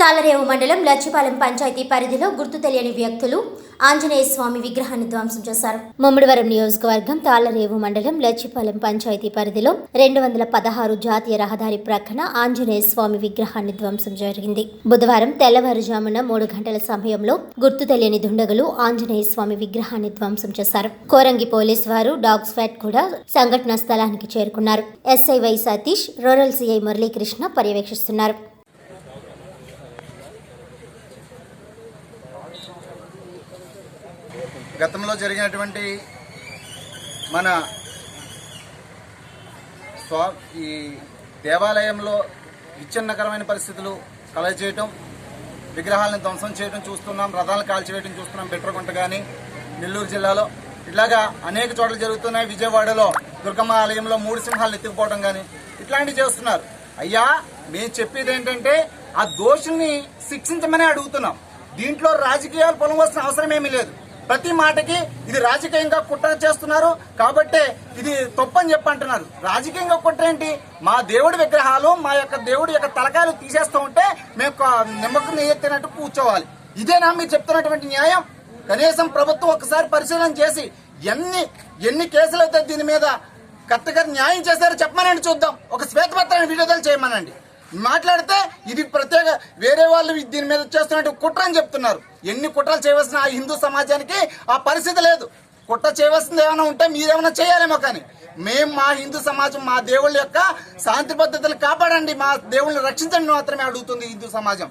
తాళరేవు మండలం లచ్చిపాలెం పంచాయతీ పరిధిలో గుర్తు తెలియని వ్యక్తులు ఆంజనేయ స్వామి విగ్రహాన్ని ధ్వంసం చేశారు. ముమ్మడివరం నియోజకవర్గం తాళరేవు మండలం లచ్చిపాలెం పంచాయతీ పరిధిలో రెండు వందల పదహారు జాతీయ రహదారి ప్రక్కన ఆంజనేయ స్వామి విగ్రహాన్ని ధ్వంసం జరిగింది. బుధవారం తెల్లవారుజామున మూడు గంటల సమయంలో గుర్తు తెలియని దుండగులు ఆంజనేయ స్వామి విగ్రహాన్ని ధ్వంసం చేశారు. కోరంగి పోలీస్ వారు డాగ్ స్వాట్ కూడా సంఘటనా స్థలానికి చేరుకున్నారు. SI Y Satish rural CI Muralikrishna పర్యవేక్షిస్తున్నారు. గతంలో జరిగినటువంటి మన స్వా ఈ దేవాలయంలో విచ్ఛిన్నకరమైన పరిస్థితులు కలగజేయటం విగ్రహాలను ధ్వంసం చేయడం చూస్తున్నాం రథాలను కాల్చివేయడం చూస్తున్నాం బెట్రకుంట కానీ నెల్లూరు జిల్లాలో. ఇట్లాగా అనేక చోట్ల జరుగుతున్నాయి. విజయవాడలో దుర్గమ్మ ఆలయంలో మూడు సింహాలు ఎత్తుకుపోవడం కానీ ఇట్లాంటివి చేస్తున్నారు. అయ్యా మేము చెప్పేది ఏంటంటే ఆ దోషుల్ని శిక్షించమని అడుగుతున్నాం. దీంట్లో రాజకీయాలు పొలవలసిన అవసరం ఏమీ లేదు. ప్రతి మాటకి ఇది రాజకీయంగా కుట్ర చేస్తున్నారు. కాబట్టి ఇది తప్పని చెప్పంటున్నారు రాజకీయంగా కుట్ర ఏంటి? మా దేవుడి విగ్రహాలు మా యొక్క దేవుడి యొక్క తలకాయలు తీసేస్తూ ఉంటే మేము నిమ్మకం ఎత్తినట్టు కూర్చోవాలి. ఇదేనా మీరు చెప్తున్నటువంటి న్యాయం? కనీసం ప్రభుత్వం ఒకసారి పరిశీలన చేసి ఎన్ని ఎన్ని కేసులు అయితే దీని మీద కరెక్ట్గా న్యాయం చేశారో చెప్పమనండి చూద్దాం. ఒక శ్వేతపత్రాన్ని విడుదల చేయమనండి. మాట్లాడితే ఇది ప్రత్యేక వేరే వాళ్ళు దీని మీద చేస్తున్నట్టు కుట్ర అని చెప్తున్నారు. ఎన్ని కుట్రలు చేయవలసిన ఆ హిందూ సమాజానికి ఆ పరిస్థితి లేదు. కుట్ర చేయవలసింది ఏమైనా ఉంటే మీరేమైనా చేయాలేమో కానీ మేము మా హిందూ సమాజం మా దేవుళ్ళ యొక్క శాంతి పద్ధతులు కాపాడండి మా దేవుళ్ళని రక్షించండి మాత్రమే అడుగుతుంది హిందూ సమాజం.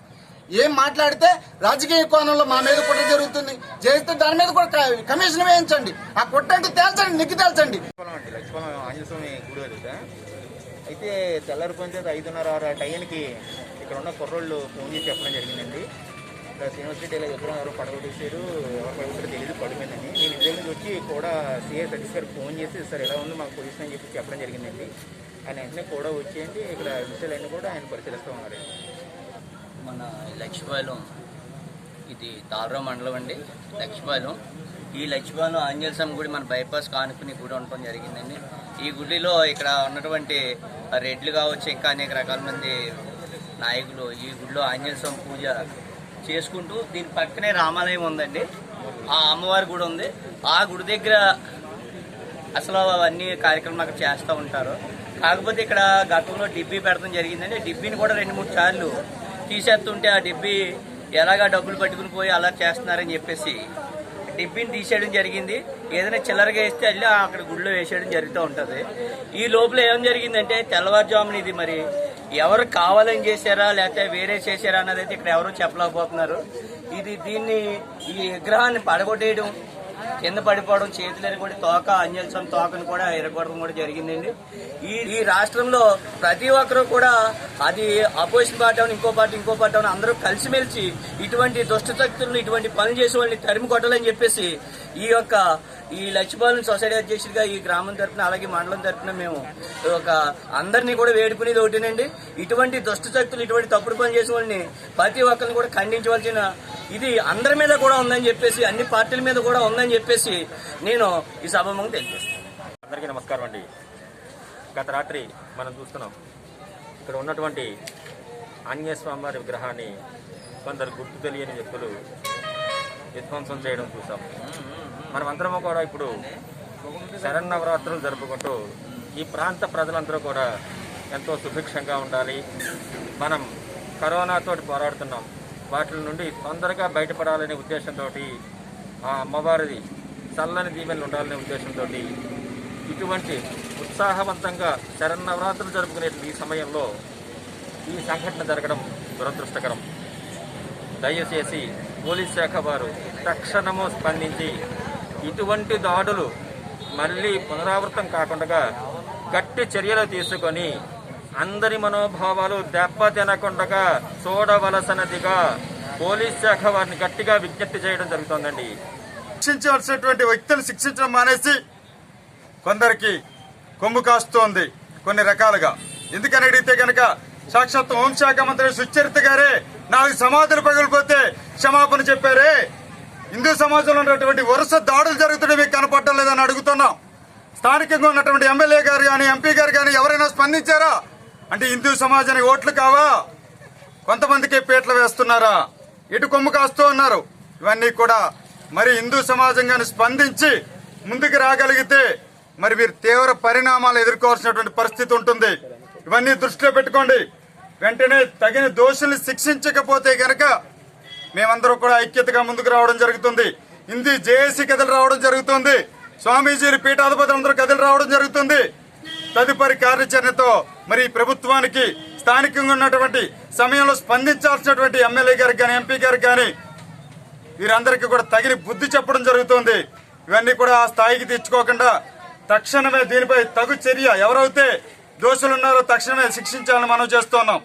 ఏం మాట్లాడితే రాజకీయ కోణంలో మా మీద కుట్ర జరుగుతుంది. చేస్తే దాని మీద కూడా కమిషన్ వేయించండి. ఆ కుట్ర అంటే తేల్చండి నిక్కి తేల్చండి. అయితే తెల్లారిపోయిన ఐదున్నర ఆరు ఆ టైంకి ఇక్కడ ఉన్న కుర్రోళ్ళు ఫోన్ చేసి చెప్పడం జరిగిందండి. ఇక్కడ యూనివర్సిటీ ఇలా ఎవరు ఎవరో పడగొట్టేసారు ఎవరు తెలియదు పడిపోయిందని నేను ఇంటి నుంచి వచ్చి కూడా సీఏ సతీష్ గారికి ఫోన్ చేసి సార్ ఎలా ఉంది మాకు పొజిషన్ అని చెప్పి చెప్పడం జరిగిందండి. ఆయన వెంటనే కూడా వచ్చేయండి ఇక్కడ విషయాలన్నీ కూడా ఆయన పరిశీలిస్తూ ఉన్నారండి. మన లక్ష్మీపాలెం ఇది తారా మండలం అండి లక్ష్మీపాలెం ఈ లక్ష్మీపాలెం ఆంజనేయ స్వామి గుడి మన బైపాస్ కానుకుని గుడి ఉండటం జరిగిందండి. ఈ గుడిలో ఇక్కడ ఉన్నటువంటి రెడ్లు కావచ్చు ఇంకా అనేక రకాల మంది నాయకులు ఈ గుడిలో ఆంజనేయ స్వామి పూజ చేసుకుంటూ దీని పక్కనే రామాలయం ఉందండి. ఆ అమ్మవారి గుడి ఉంది. ఆ గుడి దగ్గర అసలు అవన్నీ కార్యక్రమం అక్కడ చేస్తూ ఉంటారు. కాకపోతే ఇక్కడ గతంలో డిబ్బీ పెడతాం జరిగిందండి. డిబ్బీని కూడా రెండు మూడు సార్లు తీసేస్తుంటే ఆ డిబ్బీ ఎలాగా డబ్బులు పట్టుకుని పోయి అలా చేస్తున్నారని చెప్పేసి డిబ్బిని తీసేయడం జరిగింది. ఏదైనా చిల్లరగా వేస్తే వెళ్ళి అక్కడ గుడిలో వేసేయడం జరుగుతూ ఉంటుంది. ఈ లోపల ఏం జరిగిందంటే తెల్లవారుజామున ఇది మరి ఎవరు కావాలని చేశారా లేకపోతే వేరే చేశారా అన్నది అయితే ఇక్కడ ఎవరు చెప్పలేకపోతున్నారు. ఇది దీన్ని ఈ విగ్రహాన్ని పడగొట్టేయడం కింద పడిపోవడం చేతులు కూడా తోక అంజల్సం తోకను కూడా ఎరగొడడం కూడా జరిగిందండి. ఈ ఈ రాష్ట్రంలో ప్రతి ఒక్కరూ కూడా అది అపోజిషన్ పార్టీ ఇంకో పార్టీ ఇంకో పార్టీ అవును అందరూ కలిసిమెలిసి ఇటువంటి దుష్టశక్తులను ఇటువంటి పనులు చేసే వాళ్ళని తరిమి కొట్టాలని చెప్పేసి ఈ యొక్క ఈ లక్ష్మీపాలెం సొసైటీ అధ్యక్షుడిగా ఈ గ్రామం తరపున అలాగే మండలం తరఫున మేము ఒక అందరినీ కూడా వేడుకునేది ఒకటేనండి. ఇటువంటి దుష్ట శక్తులు ఇటువంటి తప్పుడు పని చేసే వాళ్ళని ప్రతి ఒక్కరిని కూడా ఖండించవలసిన ఇది అందరి మీద కూడా ఉందని చెప్పేసి అన్ని పార్టీల మీద కూడా ఉందని చెప్పేసి నేను ఈ సభమంగా తెలియజేస్తాను అందరికీ నమస్కారం అండి. గత రాత్రి మనం చూస్తున్నాం ఇక్కడ ఉన్నటువంటి ఆంజనేయస్వామివారి విగ్రహాన్ని కొందరు గుర్తు తెలియని వ్యక్తులు విధ్వంసం చేయడం చూసాం. మనమందరము కూడా ఇప్పుడు శరన్నవరాత్రులు జరుపుకుంటూ ఈ ప్రాంత ప్రజలందరూ కూడా ఎంతో సుభిక్షంగా ఉండాలి. మనం కరోనాతో పోరాడుతున్నాం. వాటి నుండి తొందరగా బయటపడాలనే ఉద్దేశంతో ఆ అమ్మవారిది చల్లని దీవెనలు ఉండాలనే ఉద్దేశంతో ఇటువంటి ఉత్సాహవంతంగా శరన్నవరాత్రులు జరుపుకునే ఈ సమయంలో ఈ సంఘటన జరగడం దురదృష్టకరం. దయచేసి పోలీస్ శాఖ వారు తక్షణము స్పందించి ఇటువంటి దాడులు మళ్ళీ పునరావృతం కాకుండా గట్టి చర్యలు తీసుకొని అందరి మనోభావాలు దెబ్బతినకుండా చూడవలసినదిగా పోలీస్ శాఖ వారిని గట్టిగా విజ్ఞప్తి చేయడం జరుగుతోందండి. శిక్షించవలసినటువంటి వ్యక్తులు శిక్షించడం మానేసి కొందరికి కొమ్ము కాస్తోంది కొన్ని రకాలుగా. ఎందుకని అడిగితే కనుక సాక్షాత్ హోంశాఖ మంత్రి సుచరిత గారే నాకు సమాధులు పగిలిపోతే క్షమాపణ చెప్పారే హిందూ సమాజంలో ఉన్నటువంటి వరుస దాడులు జరుగుతుంటే మీకు కనపడటం లేదని అడుగుతున్నాం. స్థానికంగా ఉన్నటువంటి ఎమ్మెల్యే గారు కానీ ఎంపీ గారు కానీ ఎవరైనా స్పందించారా? అంటే హిందూ సమాజానికి ఓట్లు కావా? కొంతమందికి పీటలు వేస్తున్నారా? ఇటు కొమ్ము కాస్తూ ఉన్నారు. ఇవన్నీ కూడా మరి హిందూ సమాజంగాని స్పందించి ముందుకు రాగలిగితే మరి మీరు తీవ్ర పరిణామాలు ఎదుర్కోవాల్సినటువంటి పరిస్థితి ఉంటుంది. ఇవన్నీ దృష్టిలో పెట్టుకోండి. వెంటనే తగిన దోషుల్ని శిక్షించకపోతే గనక మేమందరూ కూడా ఐక్యతగా ముందుకు రావడం జరుగుతుంది. హిందీ జేఏసీ కథలు రావడం జరుగుతుంది. స్వామీజీలు పీఠాధిపతులందరూ కథలు రావడం జరుగుతుంది. తదుపరి కార్యాచరణతో మరి ప్రభుత్వానికి స్థానికంగా ఉన్నటువంటి సమయంలో స్పందించాల్సినటువంటి ఎమ్మెల్యే గారికి కానీ ఎంపీ గారికి కానీ వీరందరికీ కూడా తగిన బుద్ధి చెప్పడం జరుగుతుంది. ఇవన్నీ కూడా ఆ స్థాయికి తెచ్చుకోకుండా తక్షణమే దీనిపై తగు చర్య ఎవరైతే దోషులున్నారో తక్షణమే శిక్షించాలని మనం చేస్తున్నాం.